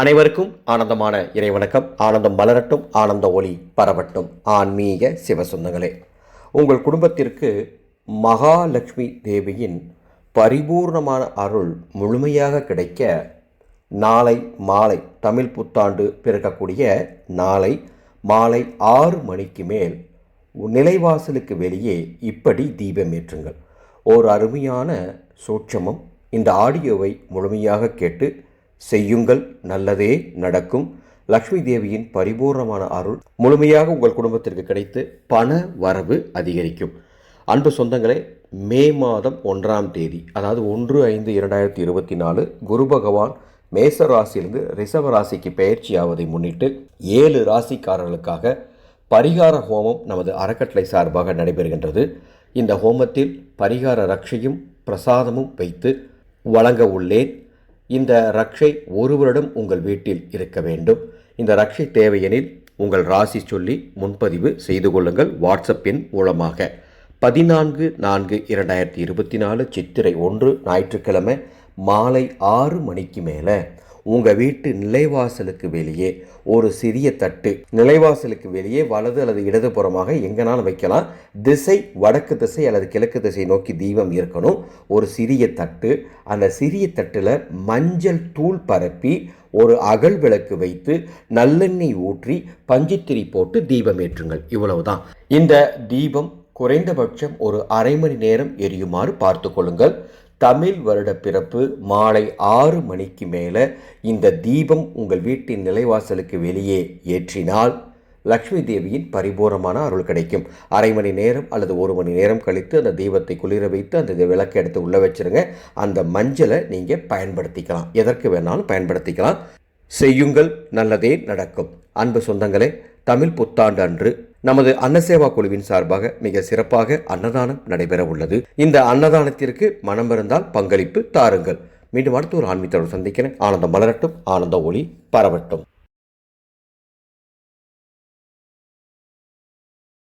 அனைவருக்கும் ஆனந்தமான இறைவணக்கம். ஆனந்தம் மலரட்டும் ஆனந்த ஒளி பரவட்டும். ஆன்மீக சிவசொந்தங்களே உங்கள் குடும்பத்திற்கு மகாலட்சுமி தேவியின் பரிபூர்ணமான அருள் முழுமையாக கிடைக்க நாளை மாலை தமிழ் புத்தாண்டு பிறக்கக்கூடிய நாளை மாலை ஆறு மணிக்கு மேல் நிலைவாசலுக்கு வெளியே இப்படி தீபம் ஏற்றுங்கள். ஓர் அருமையான சூட்சமம். இந்த ஆடியோவை முழுமையாக கேட்டு செய்யுங்கள் நல்லதே நடக்கும். லக்ஷ்மி தேவியின் பரிபூர்ணமான அருள் முழுமையாக உங்கள் குடும்பத்திற்கு கிடைத்து பண வரவு அதிகரிக்கும். அன்பு சொந்தங்களே மே மாதம் ஒன்றாம் தேதி அதாவது ஒன்று ஐந்து இரண்டாயிரத்தி இருபத்தி நாலு குரு பகவான் மேச ராசியிலிருந்து ரிஷப ராசிக்கு பயிற்சியாவதை முன்னிட்டு ஏழு ராசிக்காரர்களுக்காக பரிகார ஹோமம் நமது அறக்கட்டளை சார்பாக நடைபெறுகின்றது. இந்த ஹோமத்தில் பரிகார ரட்சையும் பிரசாதமும் வைத்து வழங்க உள்ளேன். இந்த ரக்ஷை ஒரு வருடம் உங்கள் வீட்டில் இருக்க வேண்டும். இந்த ரக்ஷை தேவையெனில் உங்கள் ராசி சொல்லி முன்பதிவு செய்து கொள்ளுங்கள். வாட்ஸ்அப் எண் மூலமாக பதினான்கு நான்கு இரண்டாயிரத்தி இருபத்தி நாலு சித்திரை ஒன்று ஞாயிற்றுக்கிழமை மாலை ஆறு மணிக்கு மேலே. உங்கள் வீட்டு நிலைவாசலுக்கு வெளியே ஒரு சிறிய தட்டு. நிலைவாசலுக்கு வெளியே வலது அல்லது இடதுபுறமாக எங்கனாலும் வைக்கலாம். திசை வடக்கு திசை அல்லது கிழக்கு திசை நோக்கி தீபம் இருக்கணும் ஒரு சிறிய தட்டு. அந்த சிறிய தட்டில் மஞ்சள் தூள் பரப்பி ஒரு அகல் விளக்கு வைத்து நல்லெண்ணெய் ஊற்றி பஞ்சுத்திரி போட்டு தீபம் ஏற்றுங்கள். இவ்வளவுதான். இந்த தீபம் குறைந்தபட்சம் ஒரு அரை மணி நேரம் எரியுமாறு பார்த்து கொள்ளுங்கள். தமிழ் வருட பிறப்பு மாலை ஆறு மணிக்கு மேலே இந்த தீபம் உங்கள் வீட்டின் நிலைவாசலுக்கு வெளியே ஏற்றினால் லக்ஷ்மி தேவியின் பரிபூரமான அருள் கிடைக்கும். அரை மணி நேரம் அல்லது ஒரு மணி நேரம் கழித்து அந்த தீபத்தை குளிர வைத்து அந்த விளக்கை எடுத்து உள்ளே வச்சிருங்க. அந்த மஞ்சளை நீங்கள் பயன்படுத்திக்கலாம். எதற்கு வேணாலும் பயன்படுத்திக்கலாம். செய்யுங்கள். நல்லதே நடக்கும். அன்பு சொந்தங்களே தமிழ் புத்தாண்டு அன்று நமது அன்னசேவா குழுவின் சார்பாக மிக சிறப்பாக அன்னதானம் நடைபெற உள்ளது. இந்த அன்னதானத்திற்கு மனம் இருந்தால் பங்களிப்பு தாருங்கள். மீண்டும் அடுத்து ஒரு ஆன்மீகத்தோடு சந்திக்கிறேன். ஆனந்தம் மலரட்டும் ஆனந்த ஒளி பரவட்டும்.